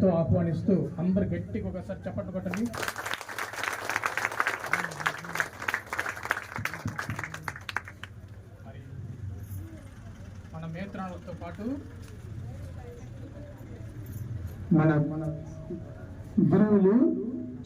ప్రేమతో ఆహ్వానిస్తూ అందరు గట్టిగా ఒకసారి చప్పట్లు కొట్టండి. మన మేత్రాలతో పాటు మన మన గురువులు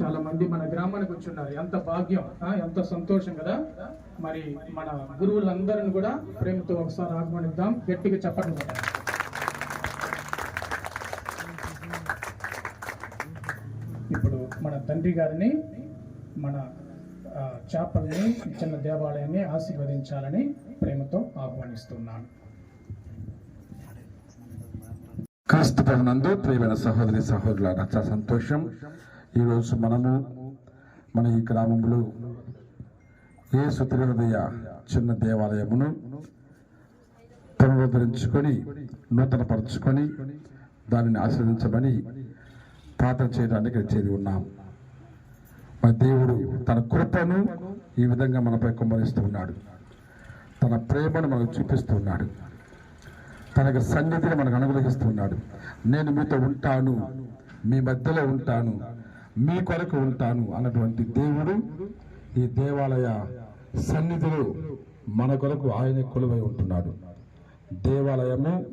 చాలా మంది మన గ్రామానికి వచ్చి ఉన్నారు. ఎంత భాగ్యం ఎంత సంతోషం కదా. మరి మన గురువులందరిని కూడా ప్రేమతో ఒకసారి ఆహ్వానిద్దాం. గట్టిగా చెప్పండి ఇప్పుడు మన తండ్రి గారిని మన చేపల్ని చిన్న దేవాలయాన్ని ఆశీర్వదించాలని ప్రేమతో ఆహ్వానిస్తున్నాను. క్రీస్తు ప్రభునందు ప్రియమైన సహోదరి సహోదరుల నచ్చ సంతోషం. ఈరోజు మనము మన ఈ గ్రామంలో ఏ సుతిహృదయ చిన్న దేవాలయమును పునరుద్ధరించుకొని నూతనపరుచుకొని దానిని ఆశ్రదించమని ప్రార్థన చేయడానికి చేరి ఉన్నాం. మన దేవుడు తన కృపను ఈ విధంగా మనపై కుమ్మరిస్తూ ఉన్నాడు. తన ప్రేమను మనకు చూపిస్తూ ఉన్నాడు. తనకు సన్నిధిని మనకు అనుగ్రహిస్తున్నాడు నేను మీతో ఉంటాను. మీ మధ్యలో ఉంటాను. మీ కొరకు ఉంటాను అన్నటువంటి దేవుడు ఈ దేవాలయ సన్నిధిలో మన కొరకు ఆయన కొలువై ఉంటున్నాడు. దేవాలయము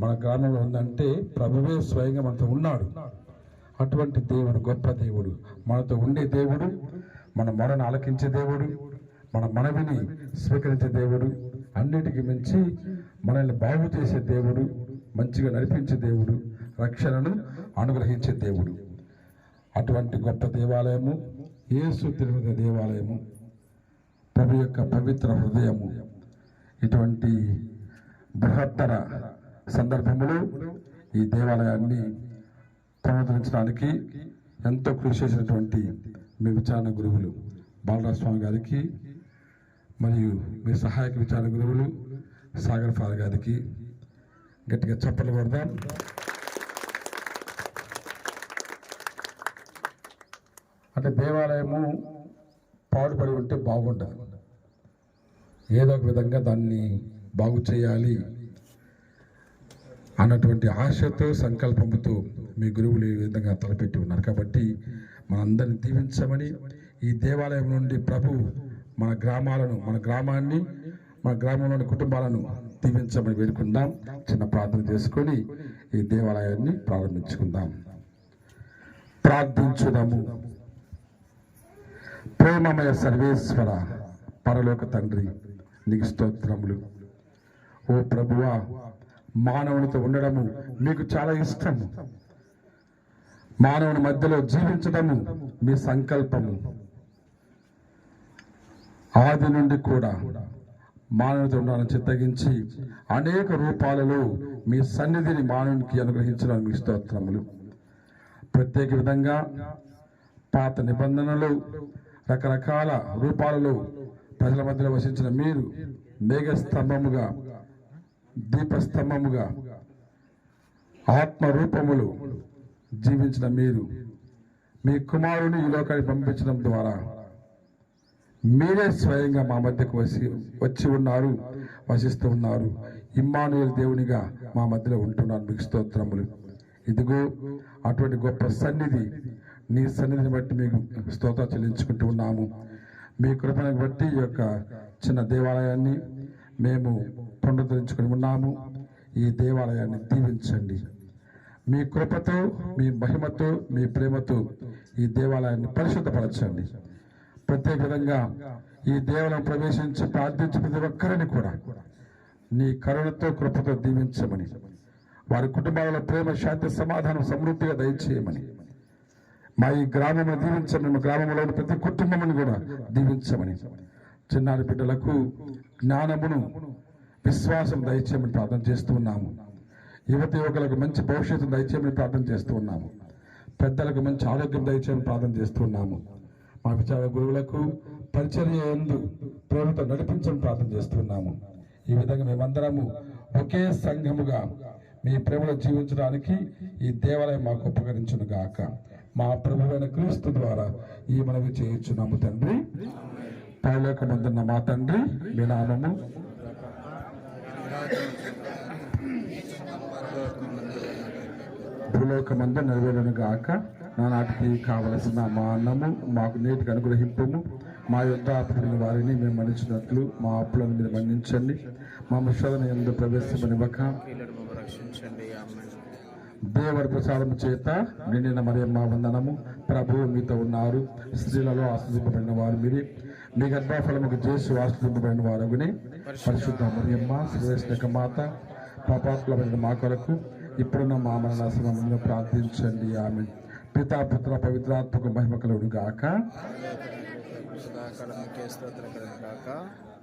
మన గ్రామంలో ఉందంటే ప్రభువే స్వయంగా మనతో ఉన్నాడు. అటువంటి దేవుడు గొప్ప దేవుడు. మనతో ఉండే దేవుడు మన మొరను ఆలకించే దేవుడు మన మనవిని స్వీకరించే దేవుడు అన్నిటికీ మించి మనల్ని బాగు చేసే దేవుడు మంచిగా నడిపించే దేవుడు రక్షణను అనుగ్రహించే దేవుడు. అటువంటి గొప్ప దేవాలయము ఏసు తిరుమల దేవాలయము ప్రభు యొక్క పవిత్ర హృదయము. ఇటువంటి బృహత్తర సందర్భములు ఈ దేవాలయాన్ని ప్రబోధించడానికి ఎంతో కృషి చేసినటువంటి మీ విచారణ గురువులు బాలరాజస్వామి గారికి మరియు మీ సహాయక విచారణ గురువులు సాగర్ ఫాదర్ గారికి గట్టిగా చప్పట్లు కొడదాం. అంటే దేవాలయము పాడుపడి ఉంటే బాగుండదు. ఏదో ఒక విధంగా దాన్ని బాగు చేయాలి అన్నటువంటి ఆశతో సంకల్పంతో మీ గురువులు ఈ విధంగా తలపెట్టి ఉన్నారు. కాబట్టి మనందరిని దీవించమని ఈ దేవాలయం నుండి ప్రభు మన గ్రామాలను మన గ్రామాన్ని మన గ్రామంలోని కుటుంబాలను దీవించమని వేడుకుందాం. చిన్న ప్రార్థన చేసుకొని ఈ దేవాలయాన్ని ప్రారంభించుకుందాం. ప్రార్థించుదాము. ప్రేమమయ సర్వేశ్వర పరలోక తండ్రి నీకు స్తోత్రములు. ఓ ప్రభువా మానవునితో ఉండడము మీకు చాలా ఇష్టం మానవుని మధ్యలో జీవించడము మీ సంకల్పము. ఆది నుండి కూడా మానవునితో ఉండాలని చిత్తగించి అనేక రూపాలలో మీ సన్నిధిని మానవునికి అనుగ్రహించిన మీ స్తోత్రములు. ప్రత్యేక విధంగా పాత నిబంధనలు రకరకాల రూపాలలో ప్రజల మధ్యలో వసించిన మీరు మేఘస్తంభముగా దీపస్తంభముగా ఆత్మ రూపములు జీవించిన మీరు మీ కుమారుని ఈ లోకానికి పంపించడం ద్వారా మీరే స్వయంగా మా మధ్యకు వసి వచ్చి ఉన్నారు వసిస్తూ ఉన్నారు. ఇమ్మానుయల్ దేవునిగా మా మధ్యలో ఉంటున్నారు మీకు స్తోత్రములు. ఇదిగో అటువంటి గొప్ప సన్నిధి నీ సన్నిధిని బట్టి మీకు స్తోత్ర చెల్లించుకుంటూ ఉన్నాము. మీ కృపను బట్టి ఈ యొక్క చిన్న దేవాలయాన్ని మేము పునరుద్ధరించుకుని ఉన్నాము. ఈ దేవాలయాన్ని దీవించండి. మీ కృపతో మీ మహిమతో మీ ప్రేమతో ఈ దేవాలయాన్ని పరిశుద్ధపరచండి. ప్రత్యేక విధంగా ఈ దేవాలయం ప్రవేశించి ప్రార్థించి ప్రతి ఒక్కరిని కూడా నీ కరుణతో కృపతో దీవించమని వారి కుటుంబాలలో ప్రేమ శాంతి సమాధానం సమృద్ధిగా దయచేయమని మా ఈ గ్రామంలో దీవించమని మా గ్రామంలోని ప్రతి కుటుంబమును కూడా దీవించమని చిన్నారి బిడ్డలకు జ్ఞానమును విశ్వాసం దయచేయమని ప్రార్థన చేస్తూ ఉన్నాము. యువత యువకులకు మంచి భవిష్యత్తు దయచేయమని ప్రార్థన చేస్తూ ఉన్నాము. పెద్దలకు మంచి ఆరోగ్యం దయచేయమని ప్రార్థన చేస్తూ ఉన్నాము. మా విచార గురువులకు పరిచర్య ఎందు ప్రేమతో నడిపించమని ప్రార్థన చేస్తున్నాము ఈ విధంగా మేమందరము ఒకే సంఘముగా మీ ప్రేమలో జీవించడానికి ఈ దేవాలయం మాకు ఉపకరించును గాక. మా ప్రభువైన క్రీస్తు ద్వారా ఈ మనవి చేయించున్నాము తండ్రి. పరలోకమందున్న మా తండ్రి మీ నామము భూలోకమందు పరలోకమందు నెరవేరును గాక. నానాటికి కావలసిన మా అన్నము మాకు నేటికి అనుగ్రహింపము. మా యుద్ధ అప్పుడిన వారిని మేము మన్నించినట్లు మా అప్పులను మీరు మన్నించండి. మా ముషాలను ఎందు ప్రవేశమనివ్వక దేవుడి రక్షించండి ప్రసాదము చేత నిండిన మా వందనము. ప్రభువు మీతో ఉన్నారు. స్త్రీలలో ఆశ్రదింపబడిన వారు మీరే. మీ గర్భఫలముకు చేసి ఆశ్రదింపబడిన వారు పరిశుద్ధ మరియమ్మ శ్రేష్ఠక మాత పాపాత్మమైన మా కొరకు ఇప్పుడున్న మా మరణ సమయంలో ప్రార్థించండి ఆమె పితాపుత్ర పవిత్రాత్మక మహిమ గాక.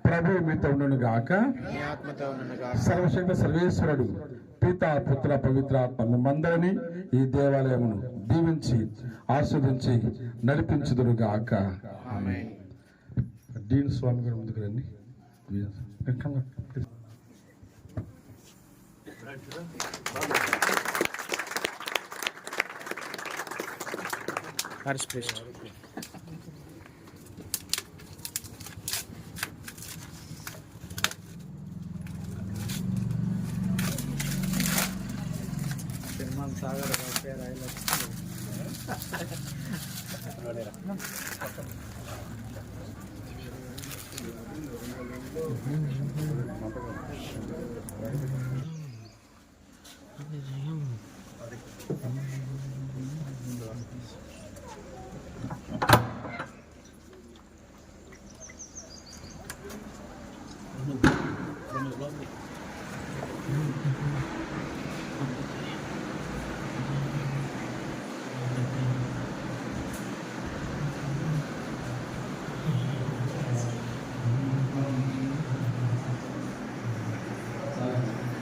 ప్రభు మీతో ఉండను గాక. సర్వశక్త సర్వేశ్వరుడు పితా పుత్ర పవిత్రాత్మను మిమ్మందరినీ ఈ దేవాలయమును దీవించి ఆస్వాదించి నడిపించుదురుగాక ఆమె డీన్ స్వామి గారు ముందుకు రండి. సినిమాన్ సాగర్ పేరు Thank you.